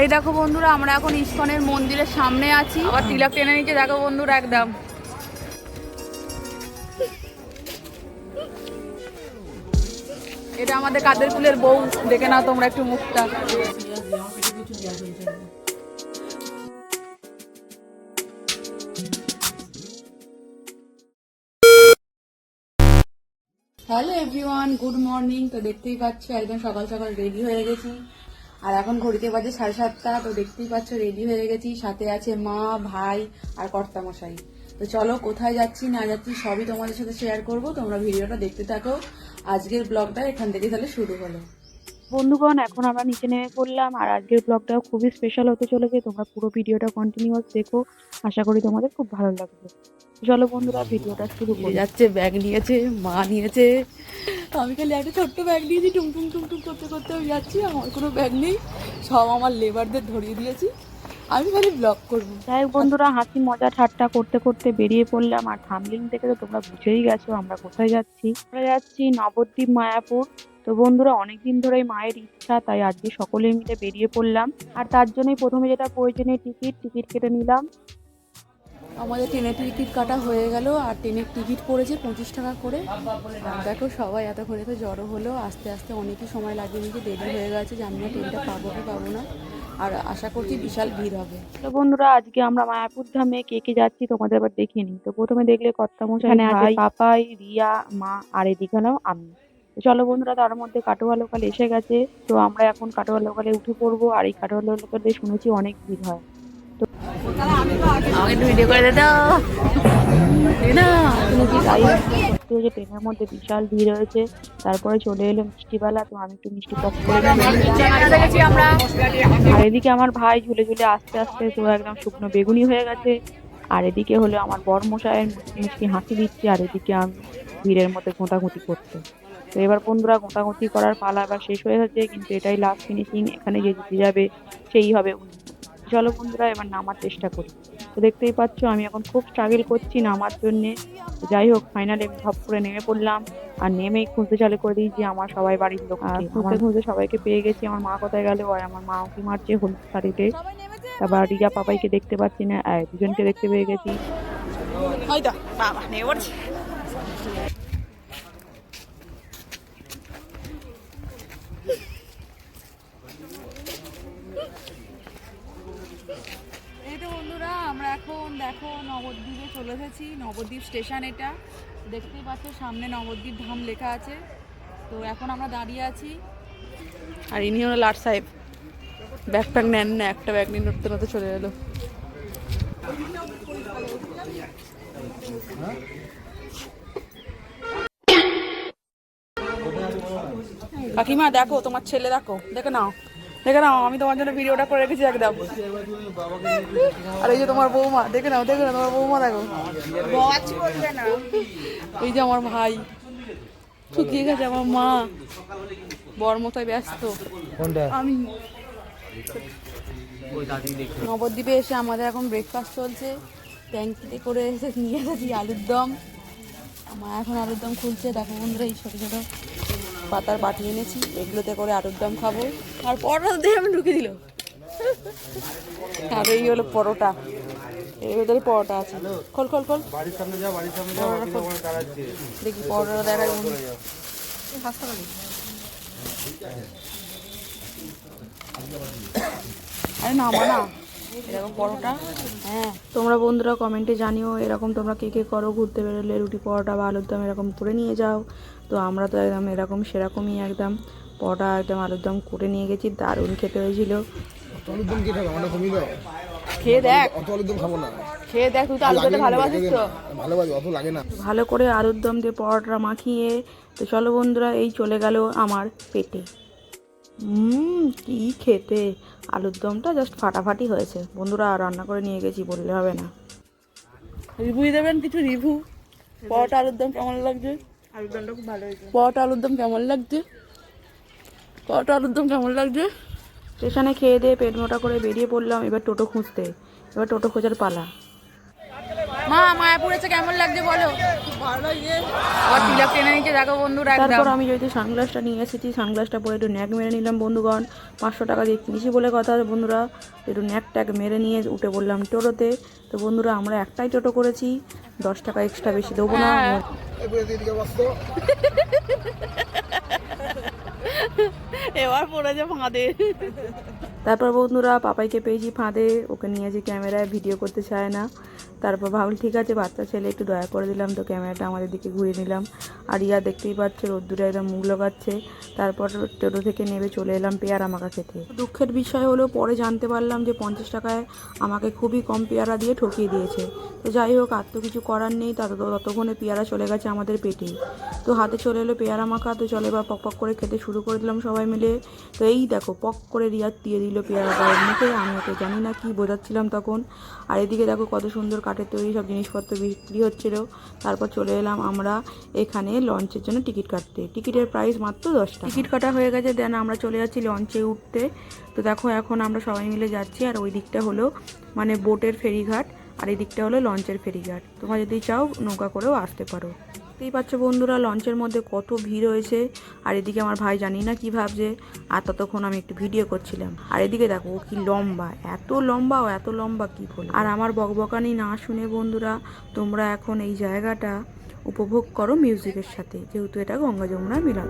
এই দেখো বন্ধুরা, আমরা এখন ইস্কনের মন্দিরের সামনে আছি। আবার তিলক টেনে নিচে দেখো বন্ধুরা একদম। এটা আমাদের কাদের কুলের বউ? দেখে নাও তোমরা একটু মুখটা। হ্যালো এভরিওয়ান গুড মর্নিং তো দেখতেই পাচ্ছ, একদম সকাল সকাল রেডি হয়ে গেছি। আর এখন ঘড়িতে বাজে সাড়ে সাতটা তো দেখতেই পাচ্ছ রেডি হয়ে গেছি। সাথে আছে মা ভাই আর কর্তামশাই। তো চলো কোথায় যাচ্ছি না যাচ্ছি সবই তোমাদের সাথে শেয়ার করব। তোমরা ভিডিওটা দেখতে থাকো। আজকের ব্লগটা এখান থেকে তাহলে শুরু হলো। বন্ধুগণ এখন আমরা নিচে নেমে পড়লাম আর আজকের ব্লগটাও খুবই স্পেশাল হতে চলেছে। তোমরা পুরো ভিডিওটা কন্টিনিউয়াস দেখো। আশা করি তোমাদের খুব ভালো লাগবে। চলো বন্ধুরা ভিডিওটা শুরু করি। যাচ্ছে ব্যাগ নিয়েছে মা নিয়েছে। আমি খালি একটা ছোট্ট ব্যাগ টুম টুম টুম করতে করতে আমি যাচ্ছি, আমার কোনো ব্যাগ নেই, সব আমার লেবারদের ধরিয়ে দিয়েছি। আমি খালি ব্লগ করব। যাই বন্ধুরা, হাসি মজা ঠাট্টা করতে করতে বেরিয়ে পড়লাম, আর থামলিং থেকে তো তোমরা বুঝেই গেছো আমরা কোথায় যাচ্ছি। আমরা যাচ্ছি নবদ্বীপ, মায়াপুর। তো বন্ধুরা, অনেকদিন ধরেই মায়ের ইচ্ছা, তাই আজকে সকলে মিলে বেরিয়ে পড়লাম। আর তার জন্যই প্রথমে যেটা প্রয়োজনীয় টিকিট টিকিট কেটে নিলাম। আমাদের ট্রেনের টিকিট কাটা হয়ে গেল আর ট্রেনের টিকিট পড়েছে পঁচিশ টাকা করে। দেখো সবাই এতক্ষণে তো জড়ো হলো আস্তে আস্তে অনেকই সময় লাগিয়ে নিয়েছে দেরি হয়ে গেছে জানি না ট্রেনটা পাবো কি পাবো না। আর আশা করছি বিশাল ভিড় হবে। তো বন্ধুরা আজকে আমরা মায়াপুর ধামে কে কে যাচ্ছি তোমাদের এবার দেখিয়ে নিই। তো প্রথমে দেখলে কর্তামশাই এখানে আছে পাপাই রিয়া মা আর এদিকে নাও আমি। চলো বন্ধুরা তার মধ্যে কাটোয়া লোকাল এসে গেছে। তো আমরা এখন কাটোয়া লোকালে উঠে পড়ব আর এই কাটোয়া লোকালে শুনেছি অনেক ভিড় হয়। সত্যি যে ট্রেনের মধ্যে বিশাল ভিড় হয়েছে, তারপরে চলে এলো মিষ্টিবেলা, তো আমি একটু মিষ্টি পক করে আর এদিকে আমার ভাই ঝুলে ঝুলে আস্তে আস্তে তো একদম শুকনো বেগুনি হয়ে গেছে। আর এদিকে হলো আমার বর মশাইয়ের মুচকি মুচকি হাসি দিচ্ছে, আর এদিকে আমি ভিড়ের মধ্যে গোঁতাগুঁতি করতে। তো এবার বন্ধুরা গোঁতাগুঁতি করার পালা এবার শেষ হয়ে গেছে, কিন্তু এটাই লাস্ট ফিনিশিং এখানে যে জিতে যাবে, সেই হবে চলো বন্ধুরা এবার নামার চেষ্টা করি। তো দেখতেই পাচ্ছ আমি এখন খুব স্ট্রাগল করছি নামার জন্যে। যাই হোক ফাইনালি আমি ধপ করে নেমে পড়লাম। আর নেমেই খুঁজতে চালু করে দিই যে আমার সবাই বাড়ির লোক আর খুঁজতে খুঁজতে সবাইকে পেয়ে গেছি আমার মা কোথায় গেল? আর আমার মা উঁকি মারছে? হলুদ শাড়িতে। তারপর রিয়া পাপাইকে দেখতে পাচ্ছি না দুজনকে দেখতে পেয়ে গেছি। হয়তো বাবা নেই পড়ছে এই তো বন্ধুরা আমরা এখন দেখো, নবদ্বীপে চলে এসেছি, নবদ্বীপ স্টেশন এটা। দেখতেই পাচ্ছ, সামনে নবদ্বীপ ধাম লেখা আছে। তো এখন আমরা দাঁড়িয়ে আছি। আর ইনি হলো লাট সাহেব। ব্যাগপ্যাগ নেন না, একটা ব্যাগ নিয়ে নড়তে নড়তে চলে এলো। কাকিমা, দেখো, তোমার ছেলে, দেখো, দেখে নাও। দেখে নাও আমি তোমার জন্য ভিডিওটা করে রেখেছি একদম। আর এই যে তোমার বৌমা দেখে নাও দেখে নাও তোমার বৌমা দেখো। এই যে আমার ভাই শুকিয়ে গেছে আমার মা। বর মতোই ব্যস্ত। আমি। নবদ্বীপে এসে আমাদের এখন ব্রেকফাস্ট চলছে। ট্যাঙ্কিতে করে এসে নিয়ে এসেছি আলুর দম। মা এখন আলুর দম খুলছে। দেখো বন্ধুরা এই ছোটো ছোটো পাতার বাটি এনেছি এগুলোতে করে আলুর দম খাব। আর পরোটা দিয়ে আমি ঢুকে দিল। আর এই হলো পরোটা। এর ভেতরে পরোটা আছে। খোল খোল খোল। বাড়ির সামনে যা বাড়ির সামনে যা ওদিকে ওখানে দাঁড়াচ্ছে দেখি পরোটা হাসপাতালে আরে না না। এরকম পরোটা। হ্যাঁ তোমরা বন্ধুরা কমেন্টে জানিও এরকম তোমরা কে কে করো ঘুরতে বেরোলে রুটি পরোটা বা আলুর দম এরকম করে নিয়ে যাও। তো আমরা তো একদম এরকম সেরকমই একদম পরোটা একদম আলুর দম করে নিয়ে গেছি দারুণ খেতে হয়েছিল। অত আলুর দম কে খাবে আমরা কমিয়ে দাও খেয়ে দেখ। অত আলুর দম খাব না। খেয়ে দেখ তুই তো আলু খেতে ভালোবাসিস তো। ভালোবাসি অত লাগে না। ভালো করে আলুর দম দিয়ে পরোটা মাখিয়ে তো চলো বন্ধুরা এই চলে গেল আমার পেটে। হুম কি খেতে? আলুর দমটা জাস্ট ফাটাফাটি হয়েছে। বন্ধুরা রান্না করে নিয়ে গেছি বললে হবে না। রিভিউ দেবেন কিছু? রিভিউ পরোটা আলুর দম কেমন লাগছে? আলুর দমটা খুব ভালো হয়েছে। পরোটা আলুর দম কেমন লাগছে? পরোটা আলুর দম কেমন লাগছে? স্টেশনে খেয়ে দিয়ে পেট মোটা করে বেরিয়ে পড়লাম এবার টোটো খুঁজতে। এবার টোটো খোঁজার পালা। মা মায়াপুর এসে কেমন লাগছে বলো? আবার তিলক টেনে নিচে দেখো বন্ধুরা তারপর আমি যদি সানগ্লাসটা নিয়ে এসেছি সানগ্লাসটা পরে একটু ন্যাক মেরে নিলাম বন্ধুগণ। পাঁচশো টাকা দিয়ে কিনেছি বলে কথা বন্ধুরা। একটু ন্যাক ট্যাক মেরে নিয়ে উঠে বললাম টোটোতে। তো বন্ধুরা আমরা একটাই টোটো করেছি দশ টাকা এক্সট্রা বেশি দেবো না। এবারে বসতো এবার পড়েছে ফাঁদে। তারপর বন্ধুরা পাপাইকে পেয়েছি ফাঁদে ওকে নিয়েছি ক্যামেরায় ভিডিও করতে চায় না। তারপর ভাবলাম, ঠিক আছে, বাচ্চা ছেলে, একটু দয়া করে দিলাম তো, ক্যামেরাটা আমাদের দিকে ঘুরিয়ে নিলাম। আর ইয়া দেখতেই পাচ্ছে, রোদ্দুরে একদম মুখ লাগাচ্ছে। তারপর টোটো থেকে নেমে চলে এলাম পেয়ারা মাখা খেতে। দুঃখের বিষয় হলো, পরে জানতে পারলাম যে পঞ্চাশ টাকায় আমাকে খুবই কম পেয়ারা দিয়ে ঠকিয়ে দিয়েছে। তো যাই হোক, আর তো কিছু করার নেই, তত ততক্ষণে পেয়ারা চলে গেছে আমাদের পেটে। তো হাতে চলে এলো পেয়ারা মাখা, তো চলে এবার পক পক করে খেতে শুরু করে দিলাম সবাই মিলে। তো এই দেখো, পক করে রিয়াজ দিয়ে দিল পেয়ারা মুখে, আমি ওকে জানি না কি বোঝাচ্ছিলাম তখন। আর এদিকে দেখো কত সুন্দর কাঠের তৈরি সব জিনিসপত্র বিক্রি হচ্ছিল। তারপর চলে এলাম আমরা এখানে লঞ্চের জন্য টিকিট কাটতে। টিকিটের প্রাইস মাত্র দশটা টাকা। টিকিট কাটা হয়ে গেছে দেন আমরা চলে যাচ্ছি লঞ্চে উঠতে। তো দেখো এখন আমরা সবাই মিলে যাচ্ছি, আর ওই দিকটা হলো মানে বোটের ফেরিঘাট, আর এই দিকটা হলো লঞ্চের ফেরিঘাট। তোমরা যদি চাও নৌকা করেও আসতে পারো। দেখতেই পাচ্ছ বন্ধুরা, লঞ্চের মধ্যে কত ভিড় হয়েছে। আর এদিকে আমার ভাই জানি না কি ভাবছে, আর ততক্ষণ আমি একটু ভিডিও করছিলাম। আর এদিকে দেখো, ও কি লম্বা, এত লম্বা ও এত লম্বা কি ফোন আর আমার বকবকানি না শুনে বন্ধুরা, তোমরা এখন এই জায়গাটা উপভোগ করো মিউজিকের সাথে, যেহেতু এটা গঙ্গা যমুনা মিলন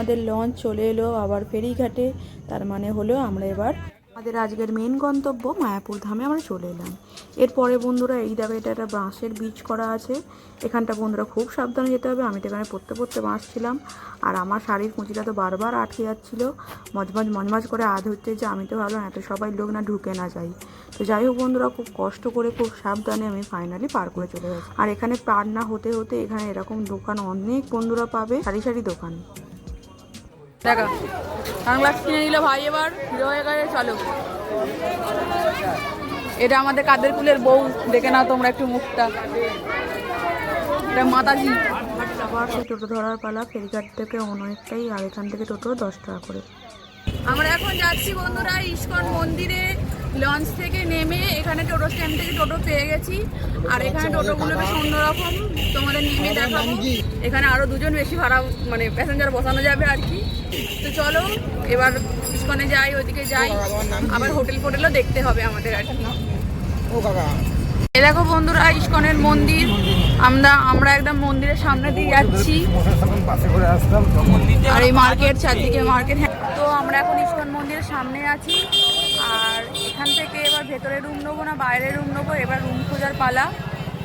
আমাদের লঞ্চ চলে এলো আবার ফেরিঘাটে। তার মানে হলো আমরা এবার আমাদের আজকের মেন গন্তব্য মায়াপুর ধামে আমরা চলে এলাম। এরপরে বন্ধুরা এই দেখো, এটা একটা বাঁশের বীজ করা আছে। এখানটা বন্ধুরা খুব সাবধানে যেতে হবে। আমি তো এখানে পড়তে পড়তে বাঁচছিলাম আর আমার শাড়ির কুঁচিটা তো বারবার আটকে যাচ্ছিল। মজমজ মজমজ করে আধ হচ্ছে যে আমি তো ভাবলাম এত সবাই লোক না ঢুকে না যাই। তো যাই হোক বন্ধুরা, খুব কষ্ট করে খুব সাবধানে আমি ফাইনালি পার করে চলে গেছি। আর এখানে পার না হতে হতে এখানে এরকম দোকান অনেক বন্ধুরা পাবে। সারি সারি দোকান। দেখা সানগ্লাস কিনে নিল ভাই এবার হিরো হয়ে গেছে চলো। এটা আমাদের কাদের কুলের বউ দেখে নাও তোমরা একটু মুখটা। এটা মাতাজি। আবার সেই টোটো ধরার পালা ফেরিঘাট থেকে অনেকটাই আর এখান থেকে টোটো দশ টাকা করে। আমরা এখন যাচ্ছি বন্ধুরা ইস্কন মন্দিরে লঞ্চ থেকে নেমে এখানে টোটো স্ট্যান্ড থেকে টোটো পেয়ে গেছি। আর এখানে টোটোগুলো বেশ অন্যরকম তোমাদের নেমে দেখাবো। এখানে আরও দুজন বেশি ভাড়া মানে প্যাসেঞ্জার বসানো যাবে আর কি। তো চলো এবার ইস্কনে যাই ওইদিকে যাই। আবার হোটেল ফোটেলও দেখতে হবে আমাদের আর। এ দেখো বন্ধুরা ইস্কনের মন্দির। আমরা আমরা একদম মন্দিরের সামনে দিয়ে যাচ্ছি। আর এই মার্কেট চারদিকে মার্কেট হ্যাঁ। তো আমরা এখন ইস্কন মন্দিরের সামনে আছি। আর এখান থেকে এবার ভেতরে রুম নেব না বাইরে রুম নেব। এবার রুম খোঁজার পালা।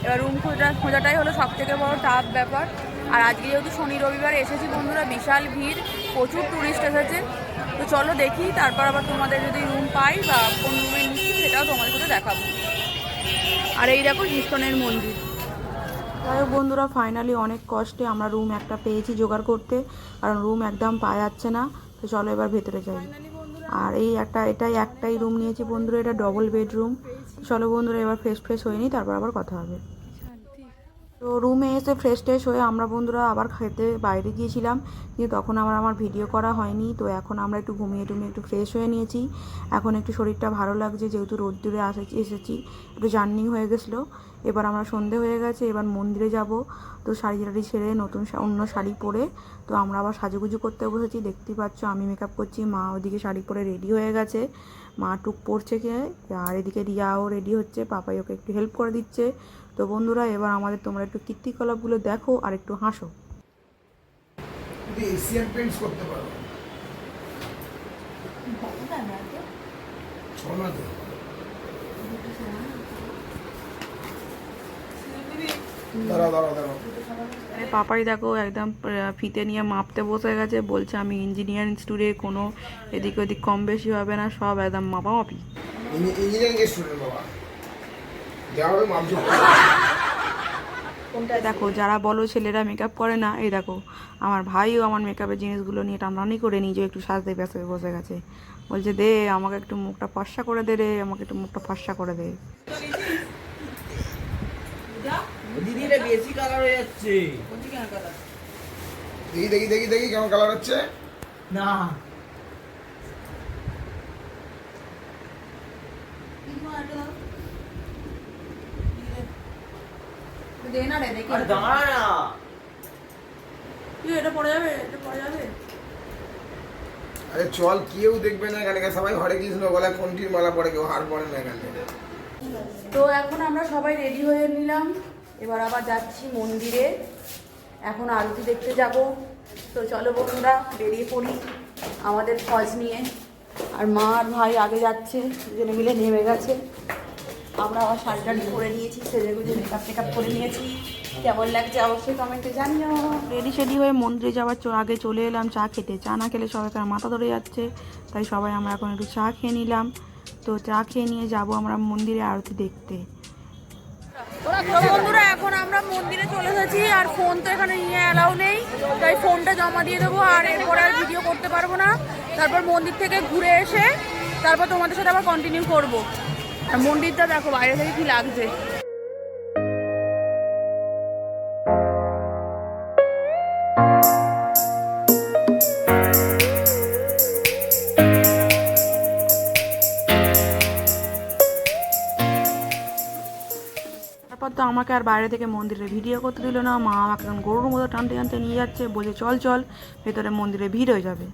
এবার রুম খোঁজা খোঁজাটাই হলো সব থেকে বড় টাফ ব্যাপার। আর আজকে যেহেতু শনি রবিবার এসেছি বন্ধুরা বিশাল ভিড় প্রচুর টুরিস্ট এসেছে। তো চলো দেখি তারপর আবার তোমাদের যদি রুম পাই বা কোন রুমে নিচ্ছি সেটাও তোমাদের সাথে দেখাবো। আর এই দেখো ইস্কনের মন্দির। যাই হোক বন্ধুরা ফাইনালি অনেক কষ্টে আমরা রুম একটা পেয়েছি জোগাড় করতে কারণ রুম একদম পাওয়া যাচ্ছে না। তো চলো এবার ভেতরে যাই। আর এই একটা এটাই একটাই রুম নিয়েছি বন্ধুরা এটা ডবল বেডরুম চলো বন্ধুরা এবার ফ্রেশ ফ্রেশ হয়ে নিই তারপর আবার কথা হবে। তো রুমে এসে ফ্রেশ ট্রেশ হয়ে আমরা বন্ধুরা আবার খেতে বাইরে গিয়েছিলাম, কিন্তু তখন আমার আমার ভিডিও করা হয়নি। তো এখন আমরা একটু ঘুমিয়ে টুমিয়ে একটু ফ্রেশ হয়ে নিয়েছি। এখন একটু শরীরটা ভালো লাগছে, যেহেতু রোদ্দুরে আসেছি এসেছি। একটু জার্নি হয়ে গেছিল। এবার আমরা সন্ধে হয়ে গেছে, এবার মন্দিরে যাব। তো শাড়ি টাড়ি ছেড়ে নতুন অন্য শাড়ি পরে, তো আমরা আবার সাজুগুজু করতে বসেছি। দেখতেই পাচ্ছ, আমি মেকআপ করছি, মা ওদিকে শাড়ি পরে রেডি হয়ে গেছে। মা টুক পরছে কে, আর এদিকে রিয়াও রেডি হচ্ছে, পাপাই ওকে একটু হেল্প করে দিচ্ছে। তো বন্ধুরা এবার আমাদের তোমরা একটু কীর্তিকলাপগুলো দেখো আর একটু হাসো। এশিয়ান পেন্টস করতে পারো। পাপাই দেখো একদম ফিতে নিয়ে মাপতে বসে গেছে বলছে আমি ইঞ্জিনিয়ার ইনস্টিটিউটে কোনো এদিক ওদিক কম বেশি হবে না সব একদম মাপামাপি। ইঞ্জিনিয়ারিং স্টুডেন্ট বাবা। দেখো যারা বলো ছেলেরা মেকআপ করে না এই দেখো আমার ভাইও আমার মেকআপের জিনিসগুলো নিয়ে টানাটানি করে নিজে একটু সাজতে ব্যস্ত হয়ে বসে গেছে। বলছে দে আমাকে একটু মুখটা ফর্সা করে দে রে আমাকে একটু মুখটা ফর্সা করে দে। দিদিটা বেশি কালার হয়ে যাচ্ছে। দেখি দেখি দেখি দেখি কেমন কালার হচ্ছে। না। দে না রে দেখি। আরে দাঁড়া। না কি এটা পড়ে যাবে এটা পড়ে যাবে? আরে চল কেউ দেখবে না এখানে সবাই হরে কৃষ্ণ বলে কোনটির মালা পরে কেউ হার পরে না এখানে। তো এখন আমরা সবাই রেডি হয়ে নিলাম। এবার আবার যাচ্ছি মন্দিরে। এখন আরতি দেখতে যাব। তো চলো বন্ধুরা বেরিয়ে পড়ি আমাদের ফজ নিয়ে। আর মা আর ভাই আগে যাচ্ছে দুজনে মিলে নেমে গেছে। আমরা আবার শাড়ি টাড়ি পরে নিয়েছি সেজে গুজে মেকআপ টেকআপ করে নিয়েছি। কেমন লাগছে অবশ্যই কমেন্টে জানিও। রেডি সেডি হয়ে মন্দিরে যাওয়ার আগে চলে এলাম চা খেতে। চা না খেলে সবাই সবাইকার মাথা ধরে যাচ্ছে তাই সবাই আমরা এখন একটু চা খেয়ে নিলাম। তো চা খেয়ে নিয়ে যাব আমরা মন্দিরে আরতি দেখতে। বন্ধুরা এখন আমরা মন্দিরে চলে এসেছি আর ফোন তো এখানে নিয়ে অ্যালাউ নেই। তাই ফোনটা জমা দিয়ে দেবো আর এরপর আর ভিডিও করতে পারব না। তারপর মন্দির থেকে ঘুরে এসে তারপর তোমাদের সাথে আবার কন্টিনিউ করব। মন্দিরটা দেখো বাইরে থেকে কি লাগছে? তারপর তো আমাকে আর বাইরে থেকে মন্দিরে ভিডিও করতে দিল না। মা আমাকে এখন গরুর মতো টানতে টানতে নিয়ে যাচ্ছে বলছে চল চল ভেতরে মন্দিরে ভিড় হয়ে যাবে।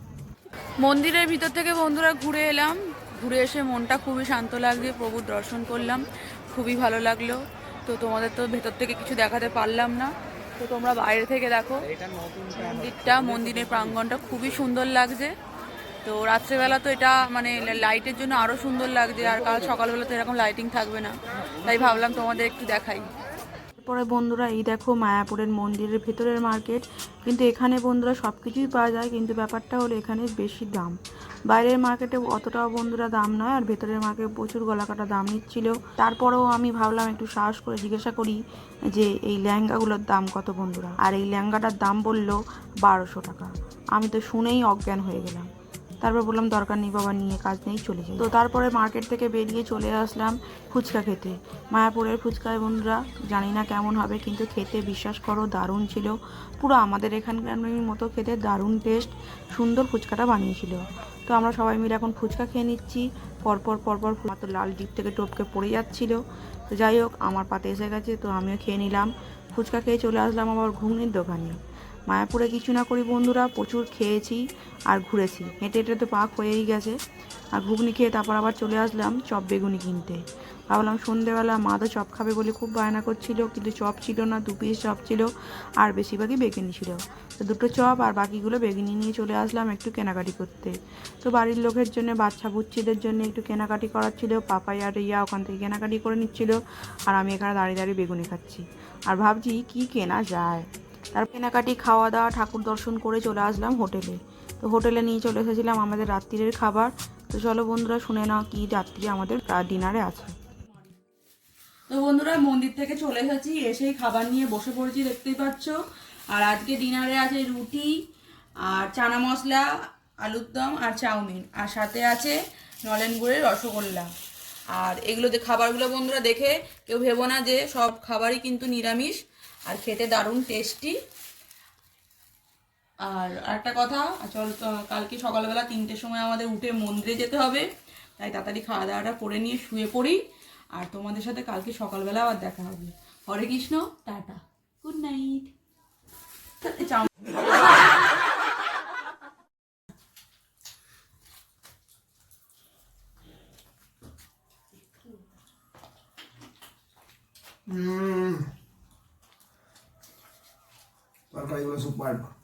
মন্দিরের ভিতর থেকে বন্ধুরা ঘুরে এলাম। ঘুরে এসে মনটা খুবই শান্ত লাগছে, প্রভুর দর্শন করলাম, খুবই ভালো লাগল। তো তোমাদের তো ভেতর থেকে কিছু দেখাতে পারলাম না। তো তোমরা বাইরে থেকে দেখো, মন্দিরটা, মন্দিরের প্রাঙ্গণটা খুবই সুন্দর লাগছে। তো রাত্রেবেলা তো এটা মানে লাইটের জন্য আরও সুন্দর লাগছে, আর কাল সকালবেলা তো এরকম লাইটিং থাকবে না। তাই ভাবলাম তোমাদের একটু দেখাই। তারপরে বন্ধুরা, এই দেখো মায়াপুরের মন্দিরের ভেতরের মার্কেট। কিন্তু এখানে বন্ধুরা সব কিছুই পাওয়া যায়, কিন্তু ব্যাপারটা হলো এখানে বেশি দাম। বাইরের মার্কেটে অতটাও বন্ধুরা দাম নয়, আর ভেতরের মার্কেটে প্রচুর গলাকাটা দাম নিচ্ছিল। তারপরেও আমি ভাবলাম একটু সাহস করে জিজ্ঞাসা করি যে, এই লেহেঙ্গাগুলোর দাম কত বন্ধুরা? আর এই লেহেঙ্গাটার দাম বলল বারোশো টাকা। আমি তো শুনেই অজ্ঞান হয়ে গেলাম। তারপর বললাম, দরকার নেই বাবা, নিয়ে কাজ নেই, চলে যাই। তো তারপরে মার্কেট থেকে বেরিয়ে চলে আসলাম ফুচকা খেতে। মায়াপুরের ফুচকা বন্ধুরা, জানি না কেমন হবে, কিন্তু খেতে বিশ্বাস করো, দারুণ ছিল। পুরো আমাদের এখানকার মতো খেতে দারুণ টেস্ট সুন্দর ফুচকাটা বানিয়েছিল। তো আমরা সবাই মিলে এখন ফুচকা খেয়ে নিচ্ছি। পরপর পরপর মাত্র লাল ডিপ থেকে টপকে পড়ে যাচ্ছিল। তো যাই হোক, আমার পাতে এসে গেছে, তো আমিও খেয়ে নিলাম। ফুচকা খেয়ে চলে আসলাম আবার ঘুগনির দোকানে। মায়াপুরে কিছু না করি বন্ধুরা, প্রচুর খেয়েছি আর ঘুরেছি। হেঁটে হেঁটে তো পাক হয়েই গেছে। আর ঘুগনি খেয়ে তারপর আবার চলে আসলাম চপ বেগুনি কিনতে। ভাবলাম সন্ধেবেলা মা তো চপ খাবে বলে খুব বায়না করছিল, কিন্তু চপ ছিল না, দু পিস চপ ছিল আর বেশিরভাগই বেগুনি ছিল। তো দুটো চপ আর বাকিগুলো বেগুনি নিয়ে চলে আসলাম একটু কেনাকাটি করতে। তো বাড়ির লোকের জন্য, বাচ্চা বুচ্ছিদের জন্য একটু কেনাকাটি করার ছিল, পাপাই আর ইয়া ওখান থেকে কেনাকাটি করে নিচ্ছিল, আর আমি এখানে দাঁড়িয়ে দাঁড়িয়ে বেগুনি খাচ্ছি। আর ভাবছি কি কেনা যায়? তার কেনাকাটি খাওয়া দাওয়া ঠাকুর দর্শন করে চলে আসলাম হোটেলে। তো হোটেলে নিয়ে চলে এসেছিলাম আমাদের রাত্রিরের খাবার। তো চলো বন্ধুরা, শুনে নাও কি রাত্রি আমাদের ডিনারে আছে। তো বন্ধুরা, মন্দির থেকে চলে এসেছি। এসেই খাবার নিয়ে বসে পড়েছি, দেখতেই পাচ্ছ। আর আজকে ডিনারে আছে রুটি, আর চানা মশলা, আলুর দম, আর চাউমিন। আর সাথে আছে নলেন গুড়ের রসগোল্লা। আর এগুলো যে খাবারগুলো বন্ধুরা দেখে কেউ ভেবো না যে সব খাবারই কিন্তু নিরামিষ। আর খেতে দারুণ টেস্টি আর একটা কথা, চল কালকে সকালবেলা তিনটের সময় আমাদের উঠে মন্দিরে যেতে হবে, তাই তাড়াতাড়ি খাওয়া দাওয়াটা করে নিয়ে শুয়ে পড়ি। আর তোমাদের সাথে কালকে সকালবেলা আবার দেখা হবে। Hare Krishna, tata. Good night caído en su cuarto.